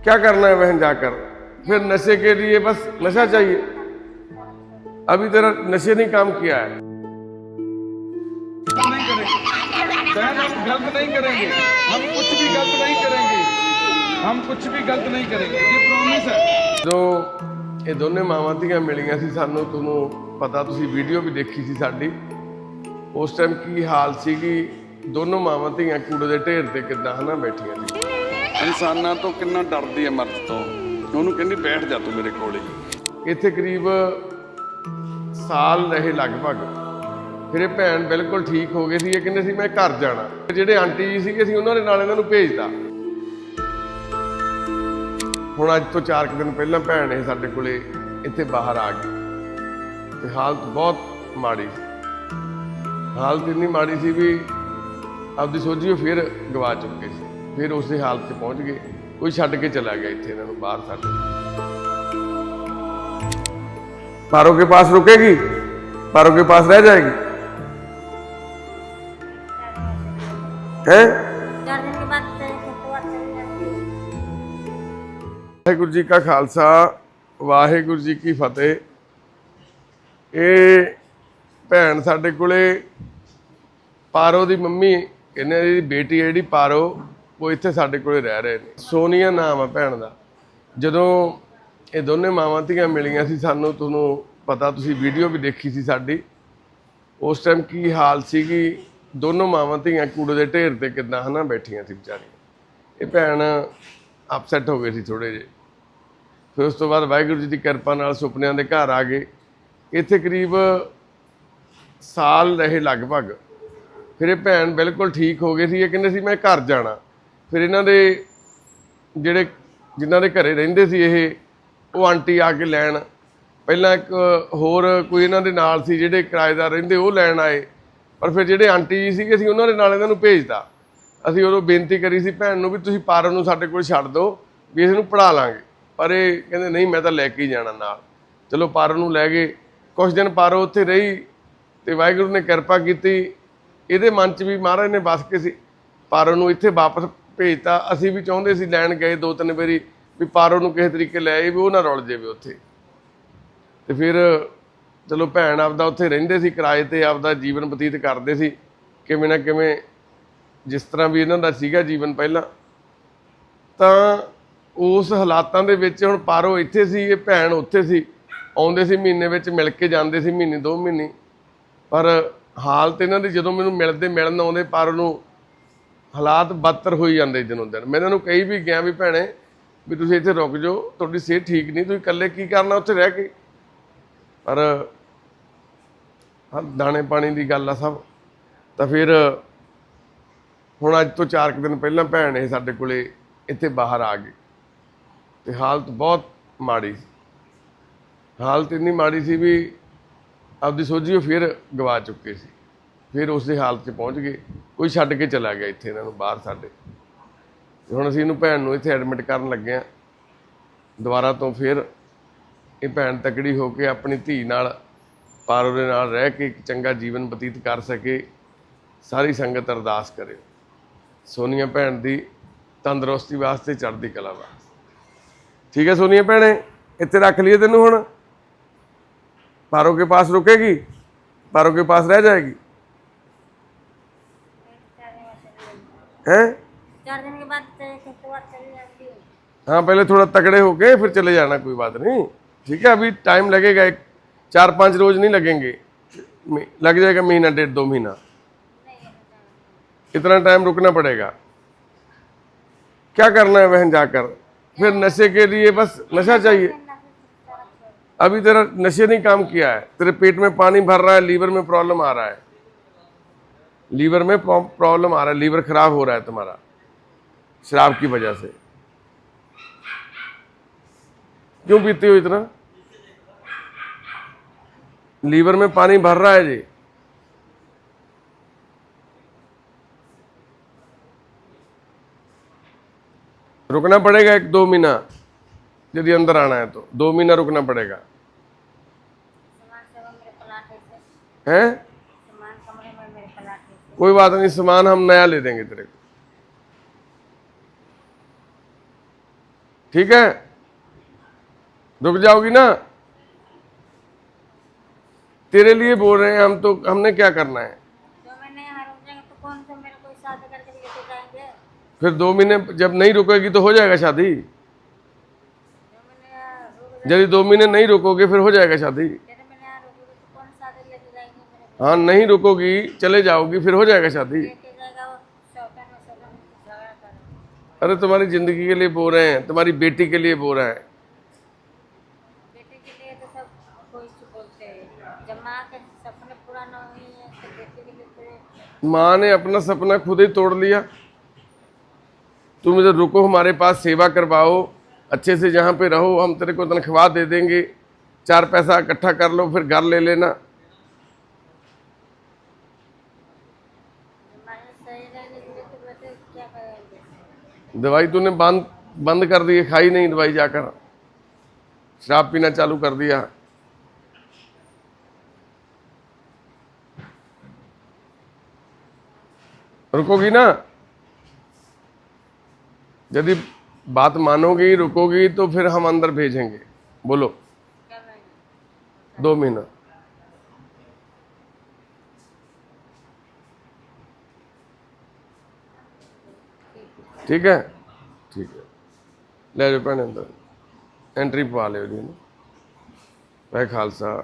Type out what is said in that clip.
क्या करना है बहन जाकर फिर नशे के लिए बस नशा चाहिए अभी तेरा नशे ने काम किया है नहीं करेंगे बहन हम गलत नहीं करेंगे हम कुछ भी गलत नहीं करेंगे हम कुछ भी गलत नहीं करेंगे ये प्रॉमिस है ਜਦੋਂ ਇਹ ਦੋਨੇ ਮਾਵਾਂ ਧੀਆਂ ਮਿਲੀਆਂ ਸੀ ਸਾਨੂੰ ਤੁਹਾਨੂੰ ਪਤਾ ਤੁਸੀਂ ਵੀਡੀਓ ਵੀ ਦੇਖੀ ਸੀ ਸਾਡੀ ਉਸ ਟਾਈਮ ਕੀ ਹਾਲ ਸੀਗੀ ਦੋਨੋਂ ਮਾਵਾਂ ਧੀਆਂ ਕੂੜੇ ਦੇ ਢੇਰ ਤੇ ਕਿੱਦਾਂ ਹਨਾ ਬੈਠੀਆਂ ਸੀ ਇਨਸਾਨਾਂ ਤੋਂ ਕਿੰਨਾ ਡਰਦੀ ਹੈ ਮਰਦ ਤੋਂ? ਉਹਨੂੰ ਕਹਿੰਦੀ, ਬੈਠ ਜਾ ਤੂੰ ਮੇਰੇ ਕੋਲੇ। ਇੱਥੇ ਕਰੀਬ ਸਾਲ ਰਹੇ ਲਗਭਗ। ਫਿਰ ਇਹ ਭੈਣ ਬਿਲਕੁਲ ਠੀਕ ਹੋ ਗਏ ਸੀ। ਇਹ ਕਹਿੰਦੇ ਸੀ, ਮੈਂ ਘਰ ਜਾਣਾ। ਜਿਹੜੇ ਆਂਟੀ ਜੀ ਸੀਗੇ ਸੀ ਉਹਨਾਂ ਦੇ ਨਾਲ ਇਹਨਾਂ ਨੂੰ ਭੇਜਦਾ ਹੁਣ ਅੱਜ ਤੋਂ 4 ਦਿਨ ਪਹਿਲਾਂ ਭੈਣ ਇਹ ਸਾਡੇ ਕੋਲੇ ਇੱਥੇ ਬਾਹਰ ਆ ਗਈ। ਤੇ ਹਾਲਤ ਬਹੁਤ ਮਾੜੀ ਸੀ। ਹਾਲਤ ਇੰਨੀ ਮਾੜੀ ਸੀ ਵੀ ਆਪਦੀ ਸੋਝੀ ਉਹ ਫਿਰ ਗਵਾ ਚੁੱਕੇ ਸੀ। ਫਿਰ ਉਸੇ ਹਾਲਤ 'ਚ ਪਹੁੰਚ ਗਏ। ਕੋਈ ਛੱਡ ਕੇ ਚਲਾ ਗਿਆ ਇੱਥੇ ਇਹਨਾਂ ਨੂੰ, ਬਾਹਰ ਸਾਡੇ ਪਾਰੋ ਕੇ ਪਾਸ ਰੁਕੇਗੀ? ਪਾਰੋ ਕੇ ਪਾਸ ਰਹਿ ਜਾਏਗੀ? ਹੈ? ਵਾਹਿਗੁਰੂ ਜੀ ਕਾ ਖਾਲਸਾ, ਵਾਹਿਗੁਰੂ ਜੀ ਕੀ ਫਤਿਹ। ਇਹ ਭੈਣ ਸਾਡੇ ਕੋਲੇ ਪਾਰੋ ਦੀ ਮੰਮੀ ਕਹਿੰਦੇ ਇਹਦੀ ਬੇਟੀ ਜਿਹੜੀ ਪਾਰੋ। ਉਹ ਇੱਥੇ ਸਾਡੇ ਕੋਲੇ ਰਹਿ ਰਹੇ ਨੇ। ਸੋਨੀਆ ਨਾਮ ਆ ਭੈਣ ਦਾ। ਜਦੋਂ ਇਹ ਦੋਨੇ ਮਾਵਾਂ ਧੀਆਂ ਮਿਲੀਆਂ ਸੀ, ਸਾਨੂੰ ਤੁਹਾਨੂੰ ਪਤਾ, ਤੁਸੀਂ ਵੀਡੀਓ ਵੀ ਦੇਖੀ ਸੀ ਸਾਡੀ। ਉਸ ਟਾਈਮ ਕੀ ਹਾਲ ਸੀਗੀ? ਦੋਨੋਂ ਮਾਵਾਂ ਧੀਆਂ ਕੂੜੇ ਦੇ ਢੇਰ ਤੇ ਕਿੱਦਾਂ ਹਨਾ ਬੈਠੀਆਂ ਸੀ ਵਿਚਾਰੀਆਂ। ਇਹ ਭੈਣ ਅਪਸੈਟ ਹੋ ਗਏ ਸੀ ਥੋੜੇ ਜਿਹੇ। ਫਿਰ ਉਸ ਤੋਂ ਬਾਅਦ ਵਾਹਿਗੁਰੂ ਜੀ ਦੀ ਕਿਰਪਾ ਨਾਲ ਸੁਪਨਿਆਂ ਦੇ ਘਰ ਆ ਗਏ। ਇੱਥੇ ਕਰੀਬ ਸਾਲ ਰਹੇ ਲਗਭਗ। ਫਿਰ ਇਹ ਭੈਣ ਬਿਲਕੁਲ ਠੀਕ ਹੋ ਗਏ ਸੀ। ਇਹ ਕਹਿੰਦੇ ਸੀ, ਮੈਂ ਘਰ ਜਾਣਾ। ਫਿਰ ਇਹਨਾਂ ਦੇ ਜਿਹੜੇ ਜਿਨ੍ਹਾਂ ਦੇ ਘਰੇ ਰਹਿੰਦੇ ਸੀ ਇਹ, ਉਹ ਆਂਟੀ ਆ ਕੇ ਲੈਣ। ਪਹਿਲਾਂ ਇੱਕ ਹੋਰ ਕੋਈ ਇਹਨਾਂ ਦੇ ਨਾਲ ਸੀ ਜਿਹੜੇ ਕਿਰਾਏਦਾਰ ਰਹਿੰਦੇ, ਉਹ ਲੈਣ ਆਏ। ਪਰ ਫਿਰ ਜਿਹੜੇ ਆਂਟੀ ਜੀ ਸੀਗੇ, ਅਸੀਂ ਉਹਨਾਂ ਦੇ ਨਾਲ ਇਹਨਾਂ ਨੂੰ ਭੇਜਤਾ। ਅਸੀਂ ਉਦੋਂ ਬੇਨਤੀ ਕਰੀ ਸੀ, ਭੈਣ ਨੂੰ ਵੀ ਤੁਸੀਂ ਪਾਰੋ ਨੂੰ ਸਾਡੇ ਕੋਲ ਛੱਡ ਦਿਓ, ਵੀ ਇਸ ਨੂੰ ਪੜਾ ਲਾਂਗੇ। ਪਰ ਇਹ ਕਹਿੰਦੇ, ਨਹੀਂ, ਮੈਂ ਤਾਂ ਲੈ ਕੇ ਹੀ ਜਾਣਾ ਨਾਲ। ਚਲੋ ਪਾਰੋ ਨੂੰ ਲੈ ਗਏ। ਕੁਝ ਦਿਨ ਪਾਰੋ ਉੱਥੇ ਰਹੀ ਤੇ ਵਾਹਿਗੁਰੂ ਨੇ ਕਿਰਪਾ ਕੀਤੀ। ਇਹਦੇ ਮਨ 'ਚ ਵੀ ਮਹਾਰਾਜ ਨੇ ਬਸ ਕੇ ਸੀ ਪਾਰੋ ਨੂੰ ਇੱਥੇ ਵਾਪਸ ਭੇਜਤਾ। ਅਸੀਂ ਵੀ ਚਾਹੁੰਦੇ ਸੀ ਲੈਣ ਗਏ ਦੋ ਤਿੰਨ ਵਾਰੀ, ਵੀ ਪਾਰੋ ਨੂੰ ਕਿਸੇ ਤਰੀਕੇ ਲੈ ਆਏ ਵੀ ਉਹ ਨਾ ਰੁਲ ਜਾਵੇ ਉੱਥੇ। ਤੇ ਫਿਰ ਚਲੋ ਭੈਣ ਆਪਦਾ ਉੱਥੇ ਰਹਿੰਦੇ ਸੀ, ਕਿਰਾਏ ਤੇ ਆਪਦਾ ਜੀਵਨ ਬਤੀਤ ਕਰਦੇ ਸੀ। ਕਿਵੇਂ ਨਾ ਕਿਵੇਂ ਜਿਸ ਤਰ੍ਹਾਂ ਵੀ ਇਹਨਾਂ ਦਾ ਸੀਗਾ ਜੀਵਨ ਪਹਿਲਾਂ। ਤਾਂ ਉਸ ਹਾਲਾਤਾਂ ਦੇ ਵਿੱਚ ਹੁਣ ਪਾਰੋ ਇੱਥੇ ਸੀ, ਇਹ ਭੈਣ ਉੱਥੇ ਸੀ। ਆਉਂਦੇ ਸੀ ਮਹੀਨੇ ਵਿੱਚ ਮਿਲ ਕੇ ਜਾਂਦੇ ਸੀ, ਮਹੀਨੇ, ਦੋ ਮਹੀਨੇ। ਪਰ ਹਾਲਤ ਇਹਨਾਂ ਦੀ ਜਦੋਂ ਮੈਨੂੰ ਮਿਲਦੇ ਮਿਲਣ ਆਉਂਦੇ, ਪਾਰੋ ਨੂੰ ਹਾਲਾਤ ਬਦਤਰ ਹੋਈ ਜਾਂਦੇ ਦਿਨੋਂ ਦਿਨ। ਮੈਂ ਇਹਨਾਂ ਨੂੰ ਕਹੀ ਵੀ ਗਿਆ ਵੀ ਭੈਣੇ ਵੀ ਤੁਸੀਂ ਇੱਥੇ ਰੁਕ ਜਾਓ, ਤੁਹਾਡੀ ਸਿਹਤ ਠੀਕ ਨਹੀਂ, ਤੁਸੀਂ ਇਕੱਲੇ ਕੀ ਕਰਨਾ ਉੱਥੇ ਰਹਿ ਕੇ? ਪਰ ਹਾਂ, ਦਾਣੇ ਪਾਣੀ ਦੀ ਗੱਲ ਆ ਸਭ। ਤਾਂ ਫਿਰ ਹੁਣ ਅੱਜ ਤੋਂ 4 ਦਿਨ ਪਹਿਲਾਂ ਭੈਣ ਇਹ ਸਾਡੇ ਕੋਲੇ ਇੱਥੇ ਬਾਹਰ ਆ ਗਈ। ਤੇ ਹਾਲਤ ਬਹੁਤ ਮਾੜੀ ਸੀ। ਹਾਲਤ ਇੰਨੀ ਮਾੜੀ ਸੀ ਵੀ ਆਪਦੀ ਸੋਝੀ ਉਹ ਫਿਰ ਗਵਾ ਚੁੱਕੇ ਸੀ। ਫਿਰ ਉਸ ਦੇ ਹਾਲਤ 'ਚ ਪਹੁੰਚ ਗਏ। ਕੋਈ ਛੱਡ ਕੇ ਚਲਾ ਗਿਆ ਇੱਥੇ ਇਹਨਾਂ ਨੂੰ, ਬਾਹਰ ਸਾਡੇ। ਹੁਣ ਅਸੀਂ ਇਹਨੂੰ ਭੈਣ ਨੂੰ ਇੱਥੇ ਐਡਮਿਟ ਕਰਨ ਲੱਗੇ ਆ ਦੁਬਾਰਾ ਤੋਂ ਫਿਰ ਇਹ ਭੈਣ ਤਕੜੀ ਹੋ ਕੇ ਆਪਣੀ ਧੀ ਨਾਲ, ਪਾਰੋ ਦੇ ਨਾਲ ਰਹਿ ਕੇ ਇੱਕ ਚੰਗਾ ਜੀਵਨ ਬਤੀਤ ਕਰ ਸਕੇ, ਸਾਰੀ ਸੰਗਤ ਅਰਦਾਸ ਕਰੇ। ਸੋਨੀਆ ਭੈਣ ਦੀ ਤੰਦਰੁਸਤੀ ਵਾਸਤੇ ਚੜ੍ਹਦੀ ਕਲਾ ਵਾ। ਠੀਕ ਹੈ ਸੋਨੀਆ ਭੈਣੇ, ਇੱਥੇ ਰੱਖ ਲਈਏ ਤੈਨੂੰ ਹੁਣ। ਪਾਰੋ ਕੇ ਪਾਸ ਰੁਕੇਗੀ? ਪਾਰੋ ਕੇ ਪਾਸ ਰਹਿ ਜਾਏਗੀ? हैं? चार दिन के बाद तेरे को कुआ चली जाती है। हाँ पहले थोड़ा तगड़े होके फिर चले जाना कोई बात नहीं। ठीक है अभी टाइम लगेगा एक चार पाँच रोज नहीं लगेंगे। लग जाएगा महीना डेढ़ दो महीना। इतना टाइम रुकना पड़ेगा। क्या करना है बहन जाकर? फिर नशे के लिए बस नशा चाहिए। अभी तेरा नशे नहीं काम किया है। तेरे पेट में पानी भर रहा है लीवर में प्रॉब्लम आ रहा है। लीवर में प्रॉब्लम आ रहा है लीवर खराब हो रहा है तुम्हारा शराब की वजह से। क्यों पीते हो इतना? लीवर में पानी भर रहा है जी। रुकना पड़ेगा एक दो महीना यदि अंदर आना है तो। दो महीना रुकना पड़ेगा। हैं सामान कमरे में मेरे पलाटे से कोई बात नहीं सामान हम नया ले देंगे तेरे को। ठीक है? रुक जाओगी ना? तेरे लिए बोल रहे हैं हम तो हमने क्या करना है? तो जाएँगे फिर दो महीने जब नहीं रुकेगी तो हो जाएगा शादी? रुक यदि दो महीने नहीं रुकोगे फिर हो जाएगा शादी जैसे मैंने यहाँ रुकोगे तो कौन शादी लेके जाएँगे मेरे को हाँ नहीं रुकोगी चले जाओगी फिर हो जाएगा शादी। अरे तुम्हारी ज़िंदगी के लिए बो रहे हैं तुम्हारी बेटी के लिए बो रहे हैं। तो तो तो माँ ने अपना सपना खुद ही तोड़ लिया। तुम इधर रुको हमारे पास सेवा करवाओ अच्छे से जहाँ पे रहो हम तेरे को तनख्वाह दे देंगे। चार पैसा इकट्ठा कर लो फिर घर ले लेना हमारे सही रहने के लिए तो बेटे क्या करेंगे दवाई तूने बंद बंद कर दी खाई नहीं दवाई जाकर। शराब पीना चालू कर दिया। रुकोगी ना? यदि बात मानोगी रुकोगी तो फिर हम अंदर भेजेंगे। बोलो। दो महीना। ਠੀਕ ਹੈ? ਠੀਕ ਹੈ। ਲੈ ਜਾਓ ਭੈਣੇ ਅੰਦਰ। ਐਂਟਰੀ ਪਾ ਲਿਓ ਜੀ ਨੂੰ ਵਾਹਿ ਖਾਲਸਾ।